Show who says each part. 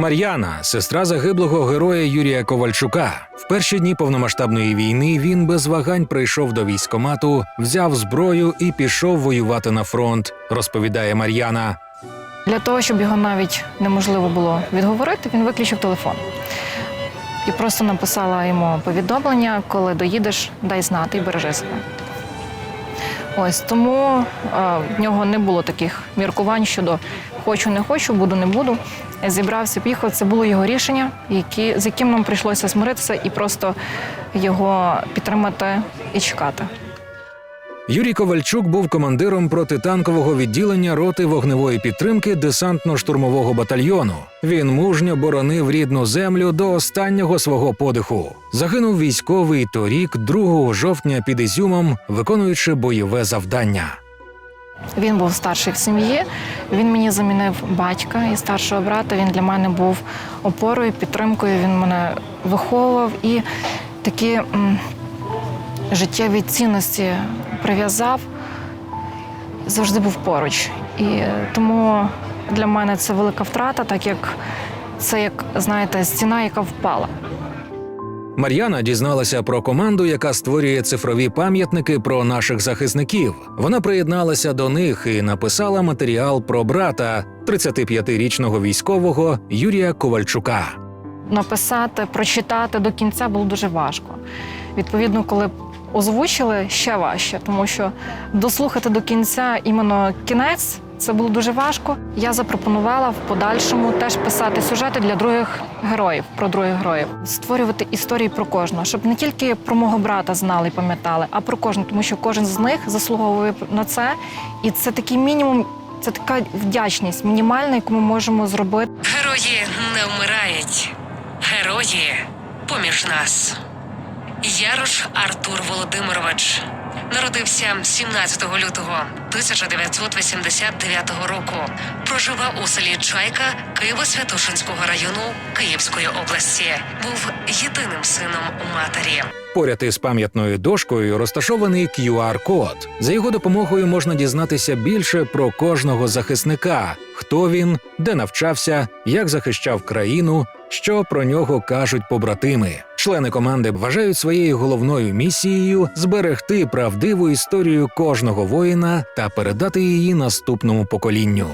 Speaker 1: Мар'яна, сестра загиблого героя Юрія Ковальчука. В перші дні повномасштабної війни він без вагань прийшов до військомату, взяв зброю і пішов воювати на фронт, розповідає Мар'яна.
Speaker 2: Для того, щоб його навіть неможливо було відговорити, він виключив телефон. І просто написала йому повідомлення, коли доїдеш, дай знати і бережи себе. Ось тому е, в нього не було таких міркувань щодо хочу, не хочу, буду, не буду. Зібрався, поїхав. Це було його рішення, які, з яким нам прийшлося змиритися і просто його підтримати і чекати.
Speaker 1: Юрій Ковальчук був командиром протитанкового відділення роти вогневої підтримки десантно-штурмового батальйону. Він мужньо боронив рідну землю до останнього свого подиху. Загинув військовий торік, 2 жовтня під Ізюмом, виконуючи бойове завдання.
Speaker 2: Він був старший в сім'ї. Він мені замінив батька і старшого брата. Він для мене був опорою, підтримкою. Він мене виховував і такі м, життєві цінності прив'язав. Завжди був поруч. І тому для мене це велика втрата, так як це як знаєте, стіна, яка впала.
Speaker 1: Мар'яна дізналася про команду, яка створює цифрові пам'ятники про наших захисників. Вона приєдналася до них і написала матеріал про брата 35-річного військового Юрія Ковальчука.
Speaker 2: написати, прочитати до кінця було дуже важко. Відповідно, коли озвучили, ще важче, тому що дослухати до кінця іменно кінець. Це було дуже важко. Я запропонувала в подальшому теж писати сюжети для других героїв, про других героїв, створювати історії про кожного, щоб не тільки про мого брата знали і пам'ятали, а про кожного, тому що кожен з них заслуговує на це. І це такий мінімум, це така вдячність мінімальна, яку ми можемо зробити.
Speaker 3: Герої не вмирають. Герої поміж нас. Ярош Артур Володимирович народився 17 лютого 1989 року. Проживав у селі Чайка Києво-Святошинського району Київської області. Був єдиним сином у матері.
Speaker 1: Поряд із пам'ятною дошкою розташований QR-код. За його допомогою можна дізнатися більше про кожного захисника, хто він, де навчався, як захищав країну, що про нього кажуть побратими. Члени команди вважають своєю головною місією зберегти правдиву історію кожного воїна та передати її наступному поколінню.